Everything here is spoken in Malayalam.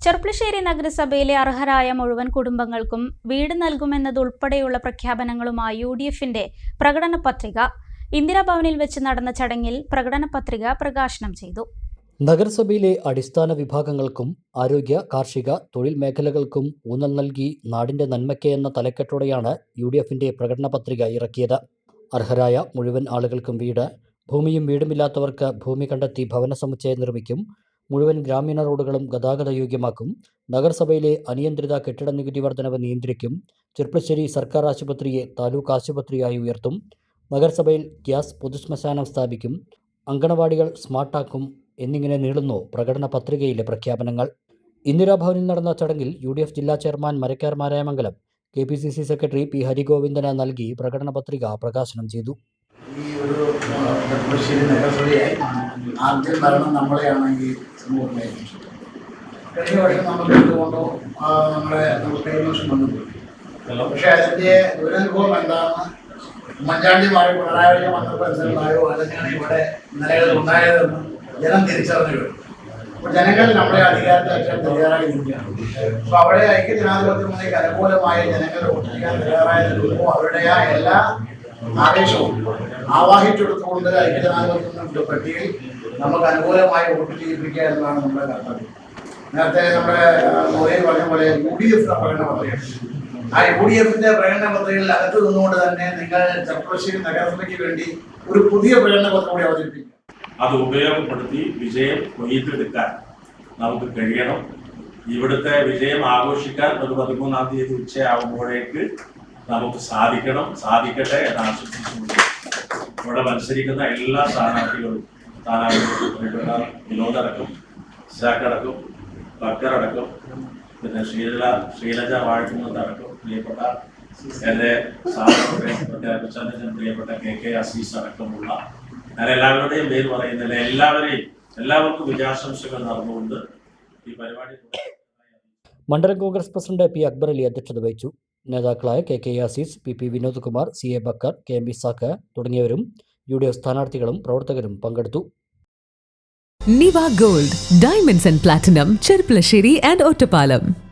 ചെർപ്പളശ്ശേരി നഗരസഭയിലെ അർഹരായ മുഴുവൻ കുടുംബങ്ങൾക്കും വീട് നൽകുമെന്നതുൾപ്പെടെയുള്ള പ്രഖ്യാപനങ്ങളുമായി യു ഡി എഫിന്റെ പ്രകടന പത്രിക ഇന്ദിരാഭവനിൽ വെച്ച് നടന്ന ചടങ്ങിൽ പ്രകടന പത്രിക പ്രകാശനം ചെയ്തു. നഗരസഭയിലെ അടിസ്ഥാന വിഭാഗങ്ങൾക്കും ആരോഗ്യ കാർഷിക തൊഴിൽ മേഖലകൾക്കും ഊന്നൽ നൽകി നാടിന്റെ നന്മയ്ക്ക് എന്ന തലക്കെട്ടോടെയാണ് യു ഡി എഫിന്റെ പ്രകടന പത്രിക ഇറക്കിയത്. അർഹരായ മുഴുവൻ ആളുകൾക്കും വീട് ഭൂമിയും വീടുമില്ലാത്തവർക്ക് ഭൂമി കണ്ടെത്തി ഭവന സമുച്ചയം നിർമ്മിക്കും മുഴുവൻ ഗ്രാമീണ റോഡുകളും ഗതാഗതയോഗ്യമാക്കും. നഗരസഭയിലെ അനിയന്ത്രിത കെട്ടിട നികുതി വർധനവ് നിയന്ത്രിക്കും. ചെർപ്പശ്ശേരി സർക്കാർ ആശുപത്രിയെ താലൂക്ക് ആശുപത്രിയായി ഉയർത്തും. നഗരസഭയിൽ ഗ്യാസ് പൊതുശ്മശാനം സ്ഥാപിക്കും. അങ്കണവാടികൾ സ്മാർട്ടാക്കും എന്നിങ്ങനെ നീളുന്നു പ്രകടന പത്രികയിലെ പ്രഖ്യാപനങ്ങൾ. ഇന്ദിരാഭവനിൽ നടന്ന ചടങ്ങിൽ യു ഡി എഫ് ജില്ലാ chairman Marakkar Marayamangalam K P C C secretary P ഹരിഗോവിന്ദന് നൽകി പ്രകടന പത്രിക പ്രകാശനം ചെയ്തു. ഈ ഒരു നെടുമ്പശ്ശേരി നഗരസഭയായി ആദ്യം ഭരണം നമ്മളെയാണെങ്കിൽ ഏൽപ്പിച്ചത് കഴിഞ്ഞ വർഷം നമുക്ക് എന്തുകൊണ്ടോ നമ്മുടെ നമുക്ക് കഴിഞ്ഞ വർഷം വന്നു പക്ഷെ അതിന്റെ ദുരനുഭവം എന്താണെന്ന് ഉമ്മൻചാണ്ടി മാറി പിണറായി വിജയൻ വന്നപ്പോൾ അതൊക്കെയാണ് ഇവിടെ നിലകളിൽ ഉണ്ടായതെന്ന് ജനം തിരിച്ചറിഞ്ഞു കഴിഞ്ഞു. അപ്പോൾ ജനങ്ങൾ നമ്മളെ അധികാരത്തെ അയക്കാൻ തയ്യാറായി നിൽക്കുകയാണ്. അപ്പോൾ അവിടെ ഐക്യജനാധിപത്യ മുന്നണിക്ക് അനുകൂലമായി ജനങ്ങൾ വോട്ട് ചെയ്യാൻ തയ്യാറായി അവരുടെ ആ എല്ലാ ആവേശവും ആവാഹിച്ചെടുത്തുകൊണ്ട് ഐക്യജനാധിപത്യ മുന്നണിയുടെ പട്ടികയിൽ നമുക്ക് അനുകൂലമായി വോട്ട് ചെയ്യിപ്പിക്കുക എന്നതാണ് നമ്മുടെ കർത്തവ്യം. നേരത്തെ നമ്മുടെ മോദി പറഞ്ഞ പോലെ യു ഡി എഫ് പ്രകടന പത്രിക ആ യു ഡി എഫിന്റെ പ്രകടന പത്രികയിൽ അകത്ത് നിന്നുകൊണ്ട് തന്നെ നിങ്ങൾ ചക്രശ്ശേരി നഗരസഭയ്ക്ക് വേണ്ടി ഒരു പുതിയ പ്രകടന പത്രം കൂടി അവതരിപ്പിക്കുക. അത് ഉപയോഗപ്പെടുത്തി വിജയം കൊയ്തെടുക്കാൻ നമുക്ക് കഴിയണം. ഇവിടുത്തെ വിജയം ആഘോഷിക്കാൻ ഒരു പതിമൂന്നാം തീയതി ഉച്ചയാകുമ്പോഴേക്ക് നമുക്ക് സാധിക്കണം സാധിക്കട്ടെ എന്ന് ആശംസിച്ചുകൊണ്ട് ഇവിടെ മത്സരിക്കുന്ന എല്ലാ സ്ഥാനാർത്ഥികളും സ്ഥാനാർത്ഥികളും വിനോദടക്കം സാക്കടക്കം ഭക്തരടക്കം പിന്നെ ശ്രീല ശ്രീലജ വാഴ്ത്തുന്നതടക്കം പ്രിയപ്പെട്ട എന്റെ സാധാരണ പ്രിയപ്പെട്ട കെ കെ അസീസ് അടക്കമുള്ള ഞാൻ എല്ലാവരുടെയും പേര് പറയുന്നില്ല എല്ലാവരെയും എല്ലാവർക്കും വിജയാശംസകൾ നടന്നുകൊണ്ട് ഈ പരിപാടി മണ്ഡലം Congress president P Akbar Ali അധ്യക്ഷത വഹിച്ചു. നേതാക്കളായ K K Yasees P P Vinod Kumar C A Bakkar K M B Sakh തുടങ്ങിയവരും യു ഡി എഫ് സ്ഥാനാർത്ഥികളും പ്രവർത്തകരും പങ്കെടുത്തു. Niva gold diamonds and platinum Cherpulassery and Ottapalam.